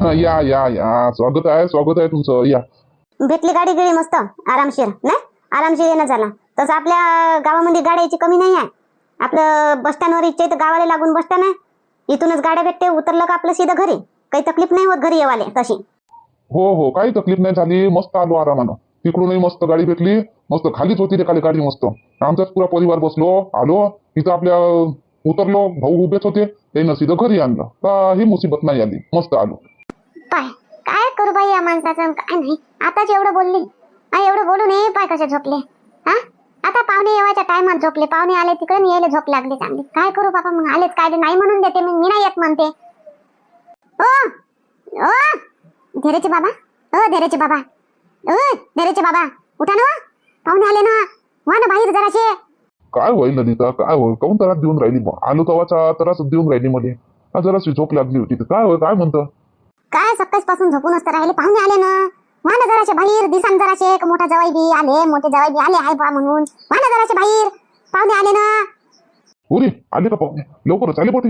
या या या. स्वागत आहे स्वागत आहे तुमचं. या. भेटली गाडी गिळी मस्त आरामशीर नाही? आरामशीर येणं झालं. तसं आपल्या गावामध्ये गाड्याची कमी नाही आहे. आपलं बस स्टँडवर इच्छा इथं गावाला लागून बस स्टँड आहे. इथूनच गाड्या भेटते उतरलं का आपलं सीधं घरी. काही तकलीफ नाही होत घरी येवाले तशी. हो हो काही तकलीफ नाही झाली. मस्त आलो आरामानं. तिकडूनही मस्त गाडी भेटली. मस्त खालीच होती रे खाली गाडी मस्त. आमचाच पुरा परिवार बसलो आलो. इथं आपल्या उतरलो. भाऊ उभेच होते. त्यानं सीधं घरी आणलं. काही मुसीबत नाही आली. मस्त आलो. पाय. काय करू बाई या माणसाचं? काय नाही. आताच एवढं बोलली हा एवढं बोलू नये पाय कसे झोपले? हा? आता पाहुणे येवायच्या टायमात झोपले. पाहुणे आले तिकडे यायला झोप लागली चांगली. काय करू बाबा मग आलेच काय? नाही म्हणून देते मी. मी नाही येत म्हणते. ओ! ओ! धीरेचे बाबा. ओ धीरेचे बाबा. ओ धीरेचे बाबा. उठा ना हो. पाहुणे आले ना. वा ना बाहेर जराशे काय होईल ललिता काय होईल? काऊन त्रास देऊन राहिली आलो तवाचा त्रास देऊन राहिली मध्ये जराशी झोप लागली होती. काय होय काय म्हणतं? काय सकाळच पासून झोपून असतं राहिले? पाहुणे आले ना. वा ना जराशे बाहेर दिसान जराशे एक मोठा जवाई बी आले मोठे जवाई बी आले आहे बा म्हणून. वा ना जराशे बाहेर. पाहुणे आले ना. उरे आले का पाहुणे? लवकरच आले पोटे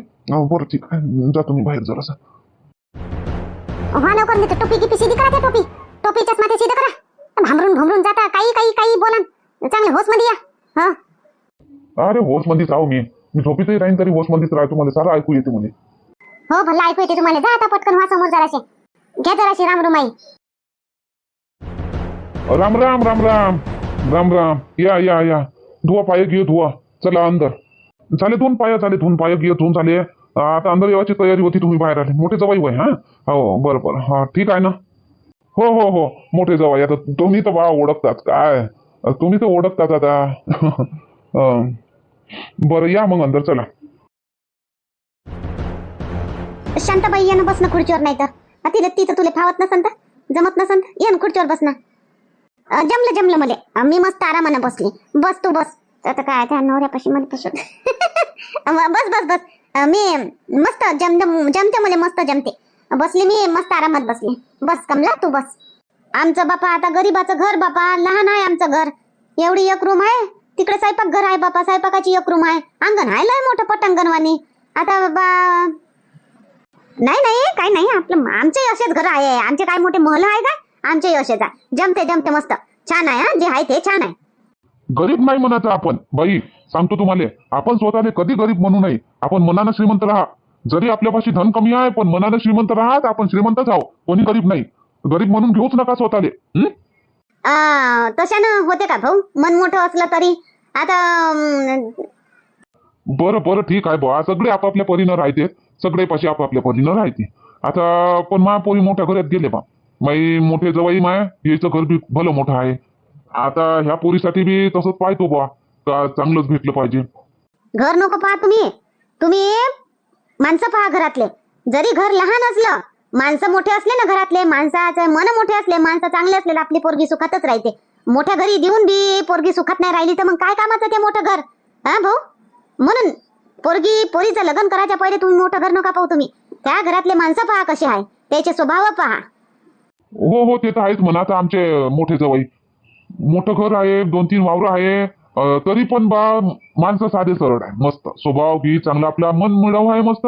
बरं ठीक आहे. जा तुम्ही बाहेर जरासा. हा लवकर नाही टोपी गिपी सीधी करा त्या टोपी. टोपी चष्मा ते सीधं करा. भांबरून भांबरून जाता काही काही काही बोला चांगले होशमध्ये या. हा. अरे होश मध्येच राहू मी. मी झोपीतही राहीन तरी होश मध्येच राहतो मला सारं ऐकू येते म्हणे. हो भल्ला ऐकू येते तुम्हाला. जा आता पटकन व्हा समोर जराशे घ्या जराशे रामरुमाई राम राम राम राम. राम राम. या या या. धुवा पाय घे धुवा. चला अंदर. झाले दोन पाया झाले दोन पाय घे दोन झाले. आता अंदर येवायची तयारी होती तुम्ही बाहेर आले. मोठे जवाई वय हा? हो बरं बरं. हा ठीक आहे ना? हो हो हो. मोठे जवाई. आता तुम्ही तर बा ओळखतात काय? तुम्ही तर ओळखतात आता. बरं या मग अंदर चला. शांताबाई येणं ना खुर्चीवर नाही तर. तिला तिथं तुला फावत नसन तर. जमत नसन ये ना खुर्चीवर बसणं. जमलं जमलं मले. मी मस्त आरामानं बसली. बस तू बस. आता काय त्या नवऱ्यापाशी मला बसत बस बस बस. मी मस्त जमदम जमते मला मस्त जमते. बसली मी मस्त आरामात बसली. बस कमला तू बस. आमचं बापा आता गरीबाचं घर बापा. लहान आहे आमचं घर. एवढी एक रूम आहे. तिकडे स्वयंपाक घर आहे बापा. स्वयंपाकाची एक रूम आहे. अंगण आहे लय मोठं पटांगणवाणी. आता बाबा नाही नाही काय नाही. आपलं आमचे असेच घर आहे. आमचे काय मोठे महल आहे का? आमचे असेच आहे. जमते जमते मस्त. छान आहे हं, जे आहे ते छान आहे. गरीब नाही म्हणायचं आपण. बाई सांगतो तुम्हाला आपण स्वतःला कधी गरीब म्हणू नये. आपण मनानं श्रीमंत राहा. जरी आपल्यापाशी धन कमी आहे पण मनानं श्रीमंत राहा आपण श्रीमंतच आहो कोणी गरीब नाही. गरीब म्हणून घेऊच नका स्वतःले. हं? तशानं होते का भाऊ? मन मोठं असलं तरी. आता बरं बरं ठीक आहे बुवा. सगळे आपापल्या परीनं राहते. सगळे पाशी आपापल्या परीनं राहते. आता पण मा पोरी मोठ्या घरात गेले बा. माई मोठे जवाई माय याचं घर बी भलं मोठं आहे. आता ह्या पोरीसाठी बी तसंच पाहतो बा का चांगलंच भेटलं पाहिजे. घर नको पहा तुम्ही. तुम्ही माणसं पहा घरातले. जरी घर लहान असलं माणसं मोठे असले ना घरातले माणसाचं मन मोठे असले माणसं चांगले असले तर आपली पोरगी सुखातच राहते. मोठ्या घरी देऊन बी पोरगी सुखात नाही राहिली तर मग काय कामाचं ते मोठं घर? हा भाऊ? म्हणून पोरगी पोरीचं लग्न करायच्या पहिले तुम्ही मोठं घर नका पाहू तुम्ही. त्या घरातले माणसं पहा कसे आहे. त्याचे स्वभाव पहा. हो हो ते तर आहेच म्हणा. आता आमचे मोठे जवळ. मोठं घर आहे दोन तीन वावरं आहे. तरी पण बा माणसं साधे सरळ आहे. मस्त. स्वभाव बी चांगला आपला. मन मिळाव आहे मस्त.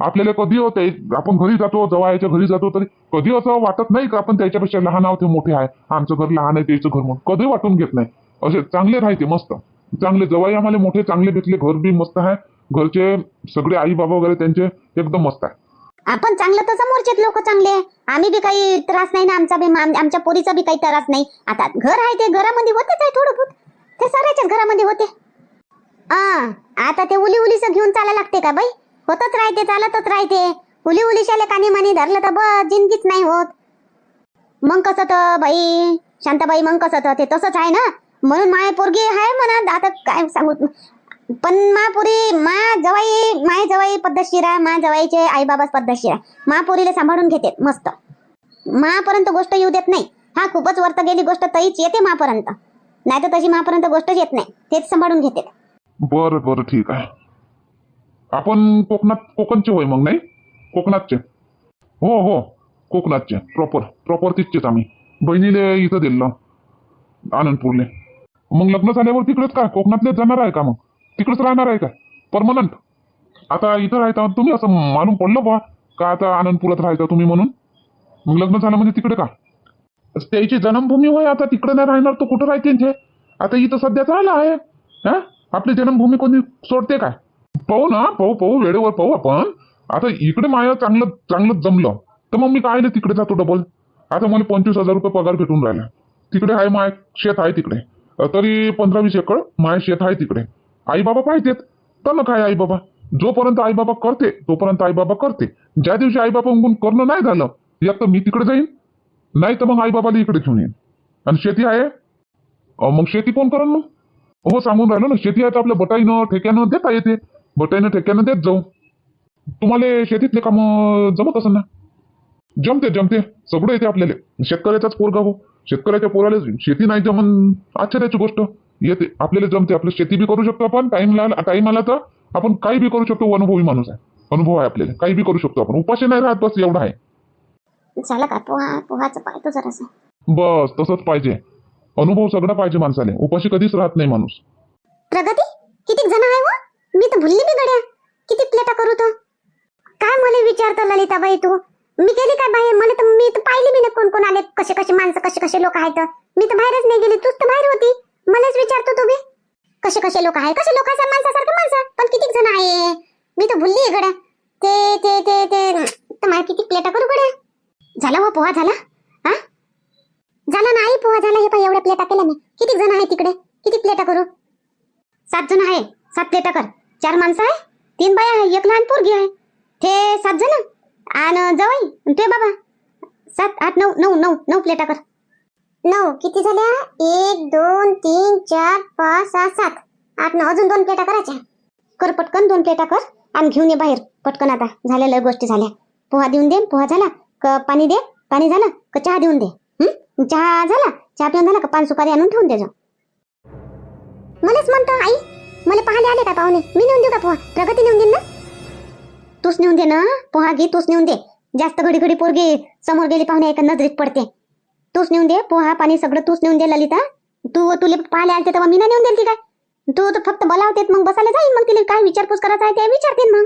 आपल्याला कधी होते आपण घरी जातो जवळच्या घरी जातो तरी कधी असं वाटत नाही का आपण त्याच्यापेक्षा लहान आहोत ते मोठे आहे. आमचं घर लहान आहे त्याचं घर म्हणून. कधी वाटून घेत नाही. असे चांगले राहते मस्त. चांगले जवाई आम्हाला मोठे चांगले भेटले घर बी मस्त आहे. घरचे सगळे आई बाबा वगैरे त्यांचे एकदम मस्त आहे. आपण चांगलं तर समोरचे लोक चांगले. आम्ही बी काही त्रास नाही ना आमचा बी आम- आमच्या पोरीचा बी काही त्रास नाही. आता घर आहे ते घरामध्ये होतेच आहे थोडं बहुत ते साऱ्याच्याच घरामध्ये होते. आ आता ते उली उलीच घेऊन चाला लागते का बाई? होतच राहते चालतच राहते. उली उलीशाले काने माने धरलं तर बस जिंदगीच नाही होत. मग कसं तर बाई? शांताबाई मग कसं तर? ते तसंच आहे ना? म्हणून माय पोरगी आहे म्हणा आता काय सांगू पण मा पुरी मा जवाई माय जवाई पद्धतशीर आहे मा जवाईचे आई बाबा पद्धतशीर आहे. मा सांभाळून घेते मस्त. मापर्यंत गोष्ट येऊ देत नाही. हा खूपच वर्त गेली गोष्ट तरीच येते मापर्यंत नाही तर तशी मापर्यंत गोष्टच येत नाही. तेच सांभाळून घेते. बरं बरं ठीक आहे. आपण कोकणात कोकणचे होय मग नाही? कोकणातचे. हो हो कोकणातचे. प्रॉपर प्रॉपर तिथचेच आम्ही. बहिणीले इथं दिलं आनंदपूरले. मग लग्न झाल्यावर तिकडेच काय? कोकणातले जाणार आहे का मग? तिकडेच राहणार आहे का परमनंट आता इथं राहता तुम्ही असं मालूम पडलं बा का आता आनंदपुरात राहायचा तुम्ही म्हणून? मग लग्न झालं म्हणजे तिकडे का? त्याची जन्मभूमी होय आता तिकडे नाही राहणार तो कुठं राहते आता इथं सध्याच राहिला आहे. हा? आपली जन्मभूमी कोणी सोडते काय? पाहू ना पाहू पाहू वेळेवर पाहू आपण. आता इकडे माया चांगलं चांगलं जमलं. तर मग मी काय नाही तिकडे जातो डबल आता मला पंचवीस हजार रुपये पगार भेटून राहिला. तिकडे आहे माय शेत आहे तिकडे. तरी पंधरा वीस एकर माय शेत आहे तिकडे. आई बाबा पाहिजेत तर काय आई बाबा जोपर्यंत आई बाबा करते तोपर्यंत आई बाबा करते. ज्या दिवशी आई बाबा करणं नाही झालं एक तर मी तिकडे जाईन. नाही तर मग आई बाबाला इकडे घेऊन येईन. आणि शेती आहे? मग शेती कोण करण मग? हो सांगून राहिलो ना शेती आहे तर आपल्या बटाईनं ठेक्यानं देता येते. बटाईनं ठेक्यानं देत जाऊ. तुम्हाला शेतीतले काम जमत असेल ना? जमते जमते. सगळं येते आपल्याला. शेतकऱ्याचाच पोरगा हो. शेतकऱ्याच्या पोराला शेती नाही जमन आश्चर्याची गोष्ट. येते आपल्याला जमते आपलं शेती बी करू शकतो आपण टाइम टाइम आला तर आपण काही बी करू शकतो अनुभवी माणूस आहे. अनुभव आहे आपल्याला काही बी करू शकतो आपण. उपाशी नाही राहत बस एवढा आहे. झालं का? पोहा पोहाचं पाहतो जरासं. बस तसंच पाहिजे. अनुभव सगळा पाहिजे माणसाले. उपाशी कधीच राहत नाही माणूस. प्रगती? किती जण आहे व मी तर भुलली बी गड्या. किती प्लेटा करू तर? काय मला विचारतो ललिताबाई तू? मी गेली काय बाहेर? मला तर मी तर पाहिली मी ना कोण कोण आले. कसे कसे माणसं कसे कसे लोक आहेत. मी तर बाहेरच नाही गेली. तूच तर बाहेर होती. मलाच विचारतो तू बी. कसे कसे लोक आहे कसे लोक माणसासारखे माणसं. पण किती जण आहे? मी तर भुलली आहे गड्या. ते ते ते ते. तर किती प्लेटा करू गड्या? झाला हो पोहा? झाला? हा? झाला नाही पोहा झाला. हे पाय एवढ्या प्लेटा केल्या मी. किती जण आहे तिकडे? किती प्लेटा करू? सात जण आहे. सात प्लेटा कर. चार माणसं आहे. तीन बाया आहे. एक लहान पोरगी आहे. ते सात जण. आणि जवळ. ते बाबा. सात आठ नऊ नऊ नऊ नऊ प्लेटा कर नऊ. किती झाल्या एक दोन तीन चार पाच सहा सात. आठ नऊ. अजून दोन प्लेटा करायच्या कर पटकन दोन प्लेटा कर आणि घेऊन ये बाहेर. पटकन आता. झालेल्या गोष्टी झाल्या. पोहा देऊन दे. पोहा झाला क पाणी दे? पाणी झालं का चहा देऊन दे? चहा झाला? चहा पिऊन झाला का? पान सुपारी आणून ठेवून दे जा मलाच म्हणतो आई. मला पाहायला आले का पाहुणे? मी नेऊन देऊ का पोहा? प्रगती नेऊन देईन ना? तूच नेऊन दे ना. पोहा घे तूच नेऊन दे. जास्त घडी घडी पोरगी समोर गेली पाहुणे एका नजरेत पडते. तूच नेऊन दे पोहा पाणी सगळं तूच नेऊन दे ललिता. तू तुले पाहायला आलते तेव्हा मी ना नेऊन देते काय? तू तर फक्त बोलावते मग बसायला जाईल मग तिला काय विचारपूस करायचा आहे ते विचारते मग.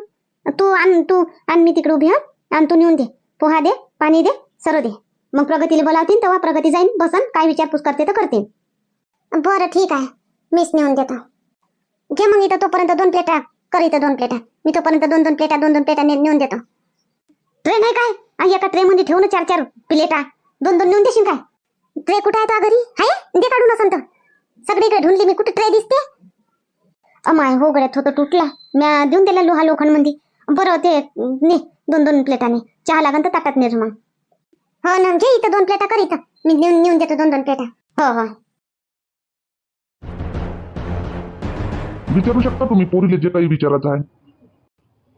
तू आण तू आण मी तिकडे उभी आण आणि तू नेऊन दे. पोहा दे पाणी दे सर्व दे. मग प्रगतीला बोलावतीन तेव्हा प्रगती जाईन बसन काय विचारपूस करते तर करते बरं ठीक आहे. मीच नेऊन देतो. घे मग इथं तोपर्यंत दोन प्लेटा कर इथं दोन प्लेटा. मी तोपर्यंत दोन दोन प्लेटा दोन दोन प्लेटा ने- नेऊन देतो. ट्रे नाही काय? आ, एका ट्रे मध्ये ठेवून चार चार प्लेटा दोन दोन नेऊन देशील काय? ट्रे कुठे आहे तो घरी आहे दे काढून असंत सगळीकडे ढुंडली मी कुठे ट्रे दिसते? अमाय हो गड्यात होतं तुटला. म्या देऊन दिला लोहा लोखंडमध्ये बरं ते ने दोन दोन प्लेटाने चहा लागन तर ताटात नेर मग. हो ना घे इथं दोन प्लेटा कर इथं. मी नेऊन नेऊन देतो दोन दोन प्लेटा हो हो. विचारू शकता तुम्ही पोरीले जे काही विचारायचं आहे?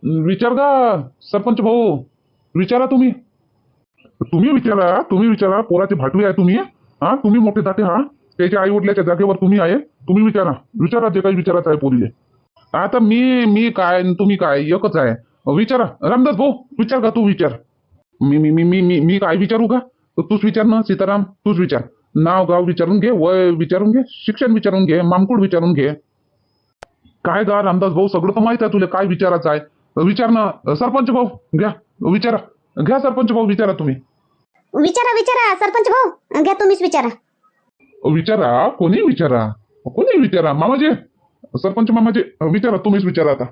अं, विचार सरपंच भाऊ. विचारा तुम्ही. तुम्ही विचारा तुम्ही विचारा. पोराचे भाटवे आहे तुम्ही. हा तुम्ही मोठे दाटे हा. त्याच्या आई वडिलाच्या जागेवर तुम्ही आहे. तुम्ही विचारा. विचारा जे काही विचारायचं आहे पोरीले. आता मी मी काय तुम्ही काय एकच आहे. विचारा. रामदास भाऊ विचार का तू विचार? मी मी मी मी मी मी काय विचारू का? तूच विचार ना सीताराम. तूच विचार. नाव गाव विचारून घे वय विचारून घे शिक्षण विचारून घे मामकुड विचारून घे. काय गा रामदास भाऊ? सगळं तर माहीत आहे तुला. काय विचारायचं आहे? विचार ना सरपंच भाऊ घ्या विचारा. घ्या सरपंच भाऊ विचारा तुम्ही. विचारा विचारा सरपंच भाऊ. घ्या तुम्हीच विचारा. विचारा कोणी विचारा? कोणी विचारा? मामाजी सरपंच मामाजी विचारा तुम्हीच विचारा आता.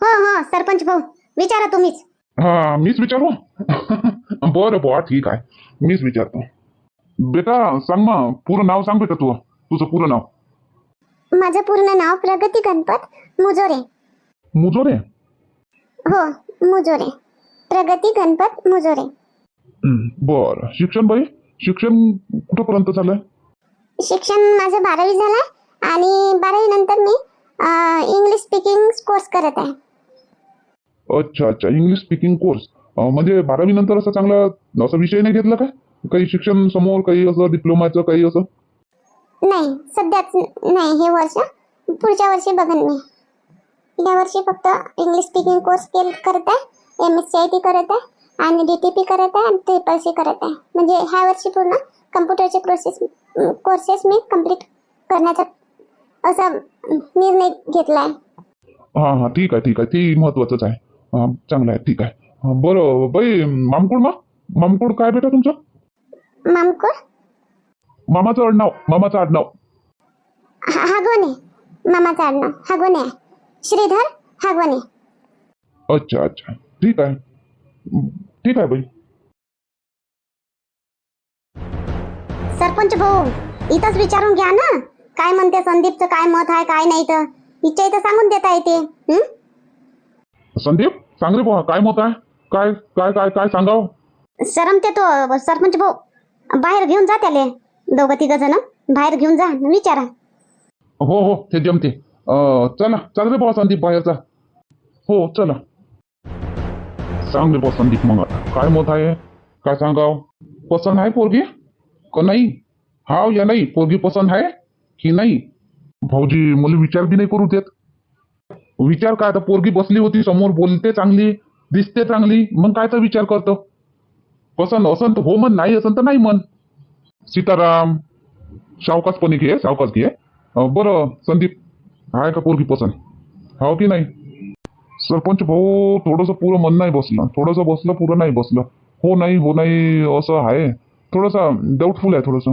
हो हो सरपंच भाऊ विचारा तुम्हीच. हा मीच विचारू? बरं बुवा ठीक आहे. मीच विचारतो. बेटा सांग मग पूर्ण नाव सांग बेटा तू. तुझं पूर्ण नाव. माझं पूर्ण नाव प्रगती गणपत मुजोरे. मुजोरे? हो मुजोरे. प्रगती गणपत मुजोरे. बरं. शिक्षण बाई? शिक्षण कुठंपर्यंत झालंय? शिक्षण माझं बारावी झालंय आणि बारावी नंतर मी इंग्लिश स्पीकिंग कोर्स करत आहे. अच्छा अच्छा. इंग्लिश स्पीकिंग कोर्स म्हणजे बारावी नंतर असं चांगला असा विषय नाही घेतला का काही शिक्षण समोर काही असं डिप्लोमाचं काही असं? नाही सध्याच नाही हे वर्ष. पुढच्या वर्षी बघन मी. या वर्षी फक्त इंग्लिश स्पीकिंग कोर्स केल करत आहे. M S C I T करत आहे आणि डी टी पी करत आहे आणि ट्रिपल सी करत आहे. म्हणजे ह्या वर्षी पूर्ण कम्प्युटरचे प्रोसेस कोर्सेस मी कंप्लीट करण्याचा असा निर्णय घेतला आहे. हां हां ठीक आहे ठीक आहे. ते महत्वाचंच आहे. हां चांगलं आहे ठीक आहे. हां, बरं बाई मामकुड मा? मामकोड काय बेटा तुमचं? मामकोड? मामाचं आडनाव मामाचं आडनाव. हा- हागवणे मामाचं आडनाव. हागवणे आहे. श्रीधर हागवणे. अच्छा अच्छा. ठीक आहे. ठीक आहे बाई. सरपंच भाऊ इथंच विचारून घ्या ना. काय म्हणते संदीपचं काय मत आहे काय नाही तर. इच्छा इथं सांगून देता येते. हं? संदीप सांग रे बुवा काय मत आहे? काय काय काय काय सांगाव? शरम ते तो सरपंच भाऊ. बाहेर घेऊन जा त्याले. दोघं तिघ जण. बाहेर घेऊन जा विचारा. हो हो ते जमते. अं, चला चल रे बुवा संदीप बाहेरचा हो चला सांग रे बुवा संदीप मग आता काय मत आहे काय सांगाव पसंत आहे पोरगी का नाही हाव या नाही पोरगी पसंत आहे की नाही भाऊजी मला विचार बी नाही करू देत विचार काय आता पोरगी बसली होती समोर बोलते चांगली दिसते चांगली मग काय तर विचार करतो पसंत असन तर हो म्हण नाही असन तर नाही म्हण सीताराम सावकाशपणे घे सावकाश घे अं, बरं संदीप आहे का पोरगी पसंत? हो की नाही? सरपंच भाऊ थोडंसं पुरं मन नाही बसलं. थोडंसं बसलं पुरं नाही बसलं. हो नाही हो नाही असं आहे. थोडंसं डाऊटफुल आहे थोडंसं.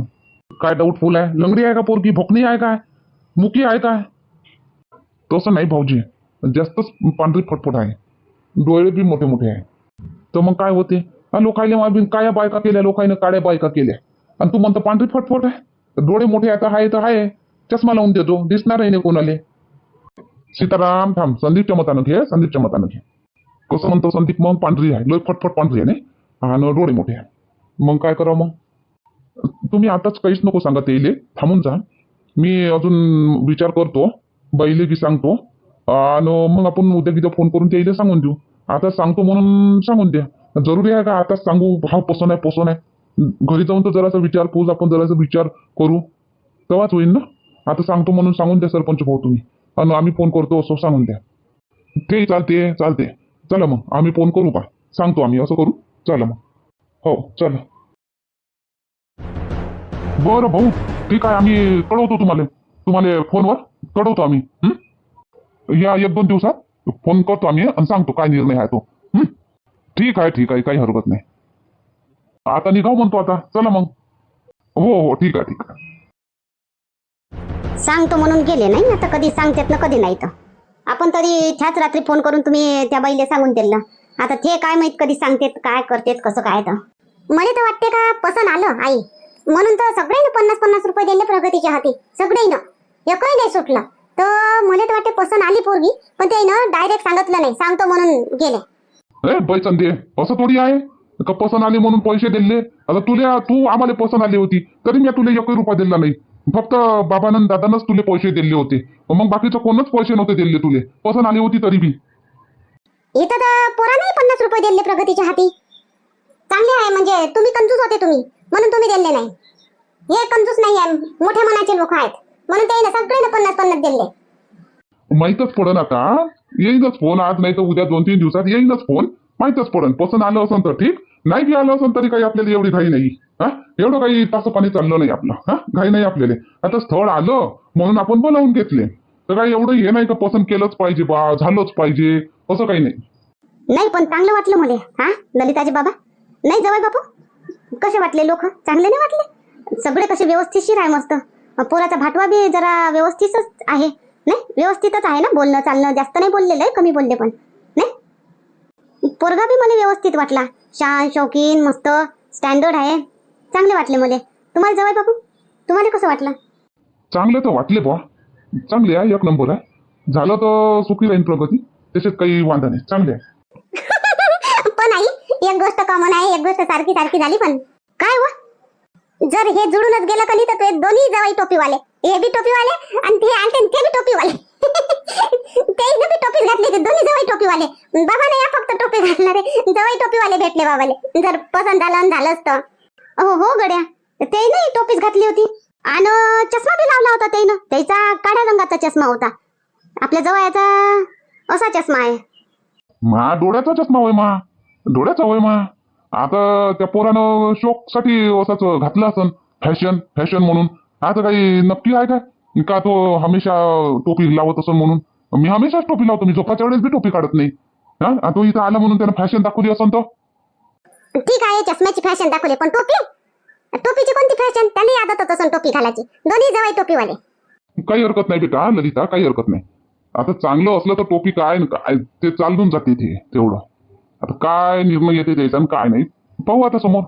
काय डाऊटफुल आहे? लंगडी आहे का पोरगी? भोकणी आहे काय? मुकी आहे काय? तसं नाही भाऊजी. जास्तच पांढरी फटफट आहे. डोळे बी मोठे मोठे आहे. तर मग काय होते? हा लोकायले काय बायका केल्या? लोकांनी काळ्या बायका केल्या? आणि तू म्हणतो पांढरी फटफट आहे? डोळे मोठे आता आहे तर आहे. चष्मा लावून देतो. दिसणार आहे ना कोणाले? सीताराम थांब. संदीपच्या मतानं घे संदीपच्या मतानं घे. कसं म्हणतो संदीप? मग पांढरी आहे. लोक फटफट पांढरी आहे नाही? आणि डोळे मोठे आहे. मग काय करावं मग? तुम्ही आताच काहीच नको सांगा ते इले थांबून जा. मी अजून विचार करतो. बैले की सांगतो. आणि मग आपण उद्या किती फोन करून ते इले सांगून देऊ. आता सांगतो म्हणून सांगून द्या. जरुरी आहे का आताच सांगू? हा पसंत आहे पसंत आहे. घरी जाऊन तर जरासा विचारपूस आपण जरासा विचार करू. तेव्हाच होईल ना? आता सांगतो म्हणून सांगून द्या सरपंच भाऊ तुम्ही. आणि आम्ही फोन करतो असं सांगून द्या. ते चालते चालते. चला मग आम्ही फोन करू का? सांगतो आम्ही असं करू? चला मग. हो चला. बरं भाऊ ठीक आहे आम्ही कळवतो तुम्हाला. तुम्हाला फोनवर कळवतो आम्ही. या एक दोन दिवसात फोन करतो आम्ही आणि सांगतो काय निर्णय आहे तो. ठीक आहे ठीक आहे काही हरकत नाही. आता निघाव म्हणतो आता. चला मग. हो हो ठीक आहे ठीक आहे. सांगतो म्हणून गेले नाही आता कधी सांगतात ना कधी नाही तर. आपण तरी त्याच रात्री फोन करून तुम्ही त्या बाईला सांगून दिलं. आता ते काय माहीत कधी सांगतेत काय करतेत कसं काय तर. मला तर वाटते का पसंत आलं आई. म्हणून तर सगळ्यांना पन्नास पन्नास रुपये दिले प्रगतीच्या हाती. सगळ्यांना. एकही नाही सुटलं. तर मला तर वाटते पसंत आली पोरगी पण ते ना डायरेक्ट सांगितलं नाही सांगतो म्हणून गेले. ए बाई चंदे असं थोडी आहे? का पसंत आली म्हणून पैसे दिले? आता तुला तू आम्हाला पसंत आली होती. तरी मी तुला एकही रुपया दिला नाही. फक्त बाबानं दादानंच तुले पैसे दिले होते. मग बाकीचं कोणच पैसे नव्हते दिले तुले? पसंत आली होती तरी बी. इथं तर पोरांनाही पन्नास रुपये दिले प्रगतीच्या हाती. चांगले आहे म्हणजे तुम्ही कंजूस होते तुम्ही. म्हणून तुम्ही दिले नाही. हे कंजूस नाही आहे. मोठ्या मनाचे लोक आहेत. म्हणून ते सगळ्यांना पन्नास पन्नास दिले. माहीतच पडन आता. येईनच फोन आज नाही तर उद्या दोन तीन दिवसात येईनच फोन. माहीतच पडन. पसंत आलं असेल तर ठीक. नाही बी आलं असेल तरी काही आपल्याला एवढी घाई नाही. हा? एवढं काही तासं पाणी चाललं नाही आपलं हा? घाई नाही आपल्याला. आता स्थळ आलं म्हणून आपण बोलावून घेतले. तर काही एवढं हे नाही का पसंत केलंच पाहिजे बा झालंच पाहिजे असं काही नाही. नाही पण चांगलं वाटलं मला हा? ललिताजी बाबा? नाही जवळ बापू? कसे वाटले लोक? चांगले नाही वाटले? सगळे कसे व्यवस्थितशीर आहे मस्त. पोराचा भाटवा बी जरा व्यवस्थितच आहे नाही? व्यवस्थितच आहे ना बोलणं चालणं जास्त नाही बोललेलं आहे कमी बोलले पण नाही? पोरगा बी मला व्यवस्थित वाटला. शान शौकीन मस्त स्टँडर्ड आहे. चांगले वाटले मला. तुम्हाला जवळ बापू तुम्हाला कसं वाटलं? चांगले तर वाटले बा चांगले आहे एक नंबर आहे. झालं तर सुखी राहील प्रगती. त्याच्यात काही वांधा नाही. चांगले आहे. पण आई एक गोष्ट कॉमन आहे एक गोष्ट सारखी सारखी झाली पण. काय व जर हे जुळूनच गेलं कधी तर ते दोन्ही जवाई टोपीवाले. हे बी टोपीवाले आणि ते आणते ते बी टोपीवाले. ते बी टोपीच घातली ते दोन्ही जवाई टोपीवाले. बाबा नाही फक्त टोपी घालणारे जवाई टोपीवाले भेटले बाबाले. जर पसंत झालं आणि झालंच तर. हो हो गड्या. ते नाही टोपीच घातली होती. आणि चष्मा बी लावला होता त्यानं त्याचा काळ्या रंगाचा चष्मा होता. आपल्या जवळचा असा चष्मा आहे. मा डोळ्याचा चष्मा होय मा. डोळ्याचा होय मा. आता त्या पोरानं शोकसाठी असाच घातलं असन. फॅशन फॅशन म्हणून. आता काही नक्की आहे काय? का तो हमेशा टोपी लावत असन म्हणून? मी हमेशाच टोपी लावतो. मी झोपाच्या वेळेस बी टोपी काढत नाही. हा? आता तो इथं आला म्हणून त्यानं फॅशन दाखवली असन तो. ठीक आहे चष्म्याची फॅशन दाखवली पण टोपी? टोपीची कोणती फॅशन त्याला आदत असं टोपी घालायची. दोन्ही जवळ टोपीवाले. काही हरकत नाही बेटा ललिता काही हरकत नाही. आता चांगलं असलं तर टोपी काय काय ते चालून जाते ते तेवढं. आता काय निर्णय येते द्यायचा आणि काय नाही पाहू आता समोर.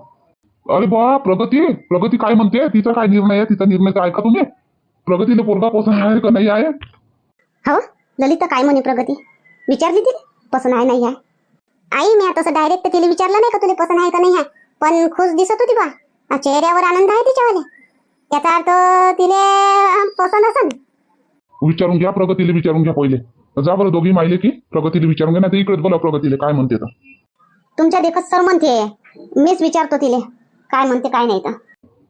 अरे बा प्रगती प्रगती काय म्हणते? तिचा काय निर्णय आहे? तिचा निर्णय तर ऐका तुम्ही. प्रगतीला पोरगा पसंत आहे का नाही आहे? हो ललिता काय म्हणे प्रगती? विचारली तिला पसंत आहे नाही आहे? आई मी आता तसं डायरेक्ट तिला विचारलं नाही का तुला पसंत आहे का नाही पण खुश दिसत होती बा. चेहऱ्यावर आनंद आहे तिच्यावाले. त्याचा अर्थ तिले अं, पसंत असन. विचारून घ्या प्रगतीला विचारून घ्या पहिले. जा बरं दोघी माहिले की प्रगतीला विचारून घ्या नाही तर इकडेच बोला प्रगतीला काय म्हणते तर. तुमच्या देखत सर म्हणते मीच विचारतो तिले. काय म्हणते काय नाही तर.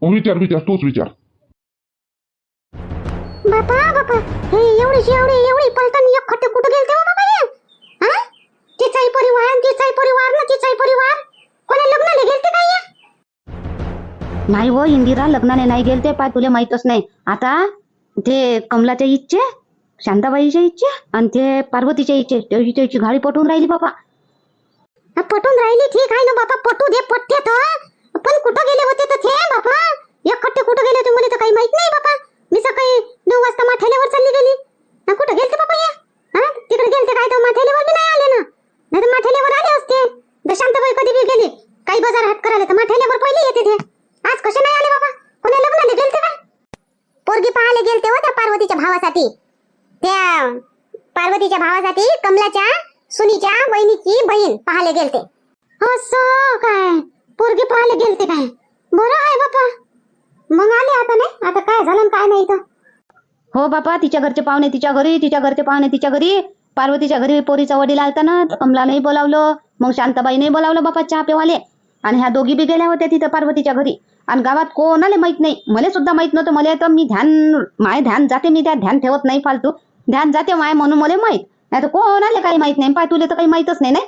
विचार विचार तूच विचार. बापा बापा हे एवढीशी एवढी एवढी पलटण एक खट्टे कुठं गेलते हो बाबा? तिचाही परिवार तिचाही परिवार ना तिचाही परिवार. कोणा लग्नाला गेलते काय? नाही हो इंदिरा लग्नाने नाही गेले ते पाय तुला माहीतच नाही. आता ते कमलाच्या इच्छे शांताबाईच्या इच्छे आणि ते पार्वतीच्या इच्छे त्याची त्याची गाडी पटवून राहिली बाबा हा, पटून राहिली? ठीक आहे ना बापा पटू दे पटते तर. पण कुठं गेले होते तर ते बापा? एक खट्टे कुठं गेले होते मला तर काही माहीत नाही बापा. मी सकाळी नऊ वाजता माथेल्यावर चालली गेली. हा, कुठं गेलते बापा या? हा तिकडे गेलते काय तर माथेल्यावर ना नाही तर माथेल्यावर आले असते तर शांताबाई कधी बी गेली काही बाजार हात करायला तर माथेल्यावर पहिले येते ते आज कसे नाही आले बाबा कोणा लग्नाला गेलते काय पोरगी पाहायला गेलते हो त्या पार्वतीच्या भावासाठी त्या पार्वतीच्या भावासाठी कमलाच्या सुनीच्या वहिनीची बहीण पाहायला गेलते. असं काय? पोरगी पाहायला गेलते काय? बरं आहे बापा मग आले आता नाही? आता काय झालं काय नाही तर हो बापा तिच्या घरचे पाहुणे तिच्या घरी तिच्या घरचे पाहुणे तिच्या घरी. पार्वतीच्या घरी पोरीचा वडील आलता ना कमला कमलाने बोलावलं. मग शांताबाईने बोलावलं बापा चहा पेवाले आणि ह्या दोघी बी गेल्या होत्या तिथं पार्वतीच्या घरी. आणि गावात कोणाला माहीत नाही. मला सुद्धा माहीत नव्हतं. मला तर मी ध्यान माय ध्यान जाते. मी त्या ध्यान ठेवत नाही फालतू. ध्यान जाते माय म्हणून मला माहीत. नाही तर कोणाला काही माहीत नाही. पाय तुला तर काही माहितच नाही नाही?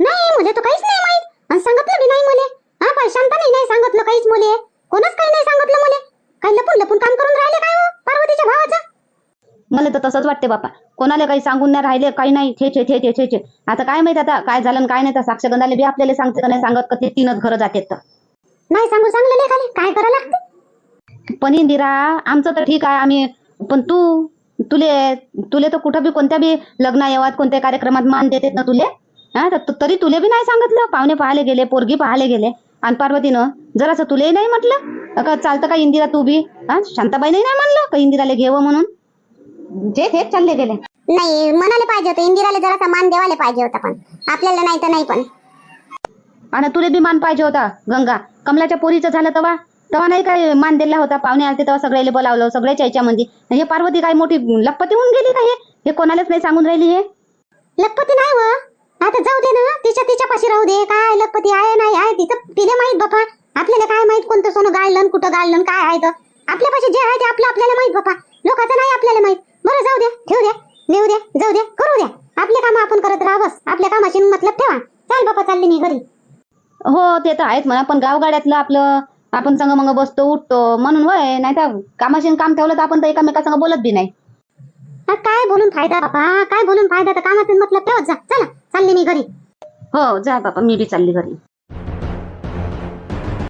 नाही मुले तर काहीच नाही माहीत. आणि सांगितलं बी नाही मुले. हा पण शांताने नाही सांगितलं काहीच मुले. कोणच काही नाही सांगितलं मुले. काही लपून लपून काम करून राहिले काय हो पार्वतीच्या भावाचं? मला तर तसंच वाटते बापा. कोणाला काही सांगून नाही राहिले काही नाही. छे छे छे छे छे छे. आता काय माहीत आता काय झालं काय नाही तर साक्षगंधाला बी आपल्याला सांगते का नाही सांगत का ते तीनच घरं जातात तर. नाही सांगू लेखाले काय करावं लागते? पण इंदिरा आमचं तर ठीक आहे आम्ही पण तू तुले तुले तर कुठं बी कोणत्या बी लग्न येवात कोणत्या कार्यक्रमात मान देतात ना तुले? हा तर तरी तुले बी नाही सांगितलं. पाहुणे पाहायला गेले पोरगी पाहायला गेले. आणि पार्वतीनं जरासं तुले नाही म्हटलं. का चालतं का इंदिरा तू बी? हा शांताबाईने नाही म्हणलं का इंदिराला घेवं म्हणून? जे तेच चालले गेले. नाही म्हणाले पाहिजे होतं. इंदिराला जरासा मान देवाले पाहिजे होता पण. आपल्याला नाही तर नाही पण. आणि तुले बी मान पाहिजे होता गंगा. कमलाच्या पोरीचं झालं तेव्हा तेव्हा नाही काय मान दिला होता. पाहुणे आलते तेव्हा सगळ्याला बोलावलं सगळ्याच्या याच्यामध्ये हे पार्वती काय मोठी लपती होऊन गेली का हे? हे कोणालाच नाही सांगून राहिली हे? लखपती नाही व. आता जाऊ दे ना. तिच्या तिच्या पाशी राहू दे. काय लखपती आहे नाही आहे तिचं तिला माहीत बापा. आपल्याला काय माहीत कोणतं सोनं गाळलं कुठं गाळलं काय आहे तर. आपल्या पाशी जे आहे ते आपलं आपल्याला माहीत बापा. लोकांचं नाही आपल्याला माहीत. बरं जाऊ द्या ठेवू द्या नेऊ द्या जाऊ द्या करू द्या. आपले काम आपण करत राहा बस आपल्या कामाशी मतलब ठेवा. चाल बापा चालली मी घरी. हो ते तर आहेच म्हणा पण गावगाड्यातलं आपलं आपण संग मग बसतो उठतो म्हणून वय नाही तर कामाशी काम ठेवलं तर आपण तर एकामेकासंग बोलत बी नाही. काय बोलून फायदा बापा? काय बोलून फायदा? तर कामातून मतलब ठेवत जा. चला चालली मी घरी. हो जा बाबा मी बी चालली घरी.